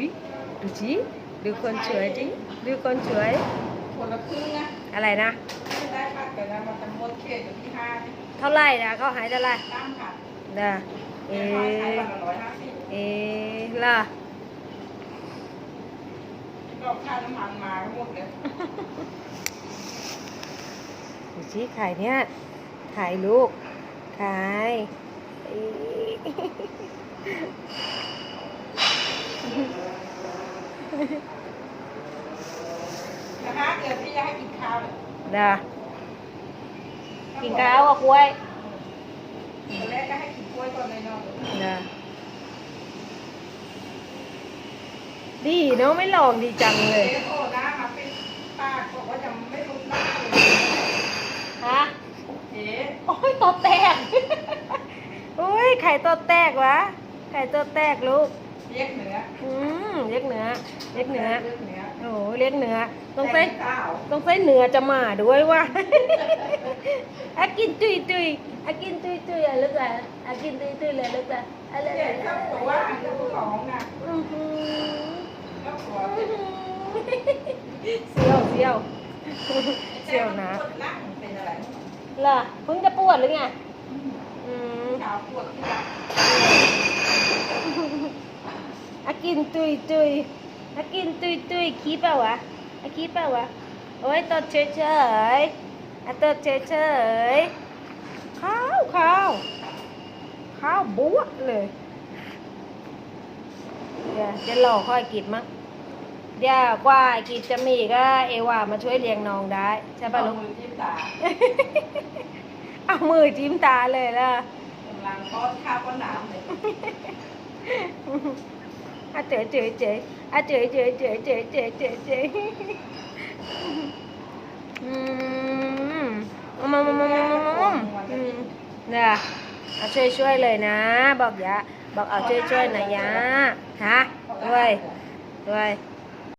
อุ้ยดูสิดูคนสวยจิดูคนสวย คนละครึ่งนะอะไรนะ ไม่ได้ค่ะแต่ละมันจะหมดเขตอยู่ที่ห้านี่เท่าไหร่นะเขาหายเท่าไหร่ตั้งค่ะเด้อเอเอ๊ะวันละร้อยห้าสิบเอล่ะก็ค่าน้ำมันมาทั้งหมดเลยดูสิขายเนี่ยขายลูกขายเอ้ย นะคะเดี๋ยวพี่จะให้กินข้าวเลยเด้อกินข้าวกับกล้วยตอนแรกก็ให้กินกล้วยก่อนเลยเนาะเด้อดีเนาะไม่ลองดีจังเลยเจ๊โอ้นะมาเป็นป้าบอกว่าจะไม่รู้หน้าเลยฮะเจ๊โอ้ยตัวแตกโอ้ยไข่ตัวแตกวะไข่ตัวแตกลูก เรียกเหนืออืมเล็กเหนือเล็กเหนือเรียกเหนือโอ้โหเล็กเหนือต้องแต่ใส่งข้าวต้องใส่เหนือจะมาด้วยว่ะ อากินตุยตุยอากินตุยตุยอะลูกอะอากินตุยตุยเลยลูกอะอะไรเจ๊ชอบตัวว่าอันนี้ของน่ะอื้อหือชอบตัวอื้อหือเสียวเสียวเสียวนะปวดหลังเป็นอะไรล่ะเพิ่งจะปวดหรือไงอืม ขาวปวดที่หลัง อา กินตุยตุยอากินตุยตุยขี้เปล่าวะอาขี้เปล่าวะโอ้ยตดเฉยเฉยๆอาตดเฉยเฉยๆข้าวข้าวข้าวบวกเลยเดี๋ยวจะหลอกค่อยกิดมั้งเดี๋ยวกว่าไอ้กิดจะมีก็เอวามาช่วยเลี้ยงน้องได้ใช่ป่ะลูกมือจิ้มตาเอามือจิ้มตาเลยล่ะ กำลังป้อนข้าวป้อนน้ำเลย อาเจ๋ยเจ๋ยเจ๋ยอาเจ๋ยเจ๋ยเจ๋ยเจ๋ยเจ๋ยเจ๋ยเจ๋ยอืมมามามามามามามาอืมเนี่ยเอาช่วยช่วยเลยนะ บอกยะบอกเอาช่วยช่วยหน่อยยะฮะด้วยด้วย